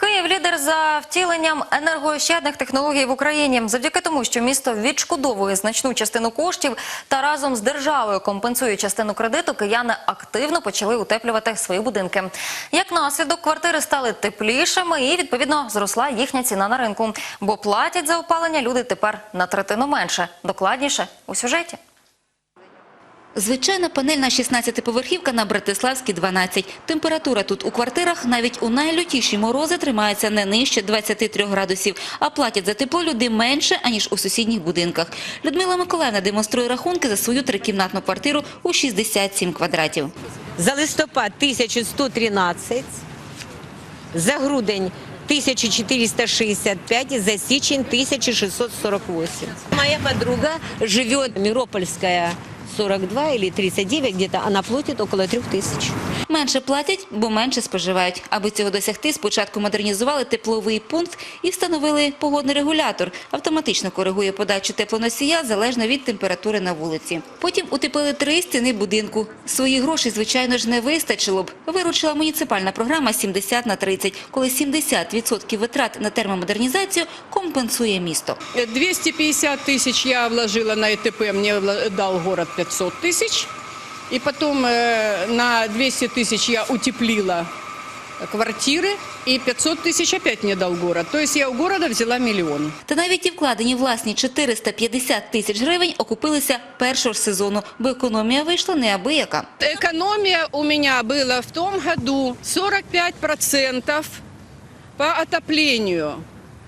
Київ лідер за втіленням енергоощадних технологій в Україні. Завдяки тому, що місто відшкодовує значну частину коштів та разом з державою компенсує частину кредиту, кияни активно почали утеплювати свої будинки. Як наслідок, квартири стали теплішими і відповідно зросла їхня ціна на ринку. Бо платять за опалення люди тепер на третину менше. Докладніше у сюжеті. Звичайна панельна 16-поверхівка на Братиславській 12. Температура тут у квартирах навіть у найлютіші морози тримається не нижче 23 градусів, а платять за тепло люди менше, аніж у сусідніх будинках. Людмила Миколаївна демонструє рахунки за свою трикімнатну квартиру у 67 квадратів. За листопад 1113, за грудень 1465 за січень 1648. Моя подруга живет Миропольская 42 или 39 где-то, она платит около 3000. Менше платять, бо менше споживають. Аби цього досягти, спочатку модернізували тепловий пункт і встановили погодний регулятор. Автоматично коригує подачу теплоносія залежно від температури на вулиці. Потім утеплили три стіни будинку. Свої гроші, звичайно ж, не вистачило б. Виручила муніципальна програма 70 на 30, коли 70% витрат на термомодернізацію компенсує місто. 250 тысяч я вложила на ЭТП, мне вла- дал город 500 тысяч. И потом э, на 200 тысяч я утеплила квартиры, и 500 тысяч опять мне дал город. То есть я у города взяла миллион. Та навіть і вкладені власні 450 тисяч гривень окупилися першого ж сезону, бо економія вийшла неабияка. Экономия у меня была в том году 45% по отоплению.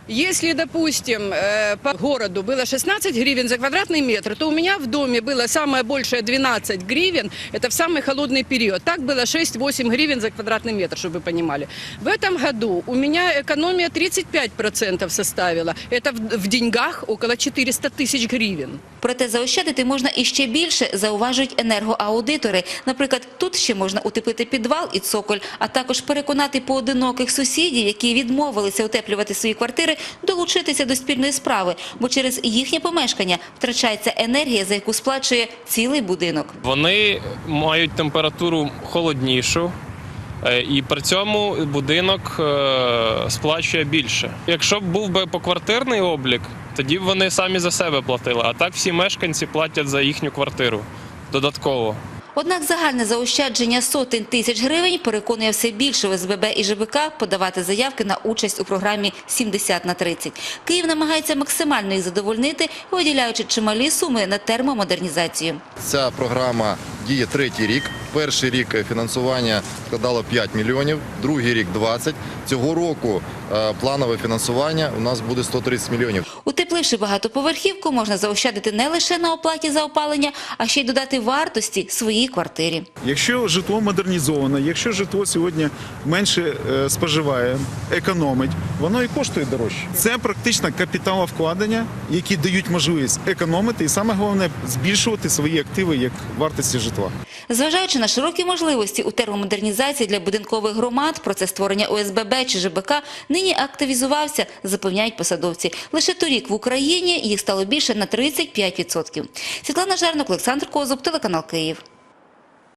Если, допустим, э, по городу было 16 гривен за квадратный метр, то у меня в доме было самое большее 12 гривен. Это в самый холодный период. Так было 6-8 гривен за квадратный метр, чтобы вы понимали. В этом году у меня экономия 35% составила. Это в, в деньгах около 400 тысяч гривен. Проте заощадити можна і ще більше, зауважують енергоаудитори. Наприклад, тут ще можна утеплити підвал і цоколь, а також переконати поодиноких сусідів, які відмовилися утеплювати свої квартири, долучитися до спільної справи, бо через їхнє помешкання втрачається енергія, за яку сплачує цілий будинок. Вони мають температуру холоднішу. е, І при цьому будинок е, сплачує більше. Якщо б був би поквартирний облік, тоді б вони самі за себе платили. А так всі мешканці платять за їхню квартиру додатково. Однак загальне заощадження сотень тисяч гривень переконує все більше ОСББ і ЖБК подавати заявки на участь у програмі 70 на 30. Київ намагається максимально їх задовольнити, виділяючи чималі суми на термомодернізацію. Ця програма діє третій рік. Перший рік фінансування складало 5 мільйонів, другий рік 20. Цього року е, планове фінансування у нас буде 130 мільйонів. Утепливши багатоповерхівку, можна заощадити не лише на оплаті за опалення, а ще й додати вартості своїй квартирі. Якщо житло модернізоване, якщо житло сьогодні менше е, споживає, економить, воно і коштує дорожче. Це практично капіталовкладення, які дають можливість економити і саме головне збільшувати свої активи як вартості житла. Зважаючи на широкі можливості у термомодернізації для будинкових громад, процес створення ОСББ чи ЖБК нині активізувався, запевняють посадовці. Лише торік в Україні їх стало більше на 35%. Світлана Жернок, Олександр Козуб, телеканал Київ.